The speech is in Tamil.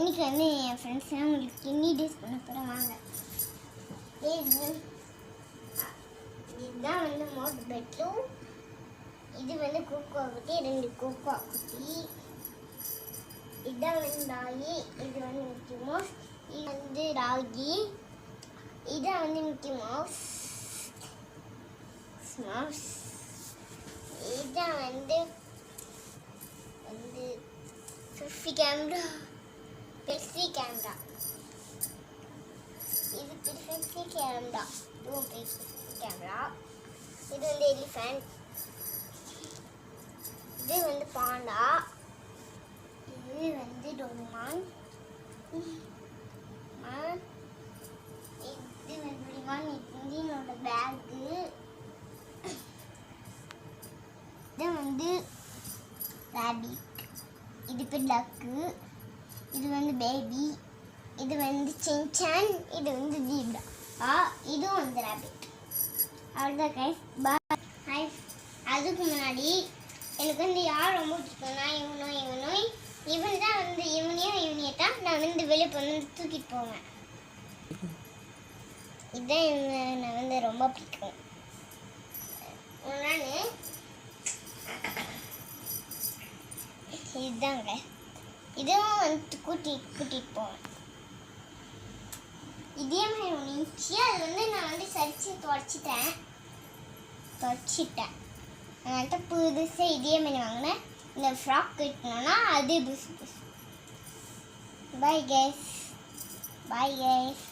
இன்னைக்கு வந்து என் ஃப்ரெண்ட்ஸ்லாம் உங்களுக்கு கின்னி டேஸ் பண்ண போகிறேன் வாங்க இதுதான் வந்து மோட் பெட்ரூம் இது வந்து கோகோ குட்டி ரெண்டு கோகோ குட்டி. இதுதான் வந்து ராகி இது வந்து மிக்கி மவுஸ் இது வந்து ராகி இதான் வந்து மிக்கி மவுஸ் மவுஸ் இதான் வந்து வந்து ஃபிஃப்டி கேமரா பெருசி கேமரா இது பெருசி கேமரா இதுவும் கேமரா இது வந்து எலிஃபென்ட் இது வந்து பாண்டா இது வந்து டோரிமான் இது வந்து டோரிமான் இது பேக்கு இது வந்து ரேபிட் இது பேர் லக்கு இது வந்து பேபி இது வந்து சின்சான் இது வந்து ஜீப்ரா ஆ இதுவும் வந்து ரேபிட் அவ்வளோதான் கைஸ் பாய் ஹாய் அதுக்கு முன்னாடி எனக்கு வந்து யார் ரொம்ப பிடிக்கும்னா இவனோ இவனோ. இவன் தான் வந்து இவனையும் இவனையே தான் நான் வந்து வெளியே போய் வந்து தூக்கிட்டு போவேன். இதுதான் நான் வந்து ரொம்ப பிடிக்கும். நான்? இதுதாங்க இதுவும் வந்துட்டு கூட்டி கூட்டிட்டு போவேன். இதே மாதிரி ஒன்று இருந்துச்சு. அது வந்து நான் வந்து சரிச்சு துடைச்சிட்டேன். துடைச்சிட்டேன். அதனால புதுசாக இதே மாதிரி வாங்கினேன். இந்த ஃப்ராக் கட்டினோன்னா அது புதுசு புதுசு. பாய் கேஸ் பாய் கேஸ்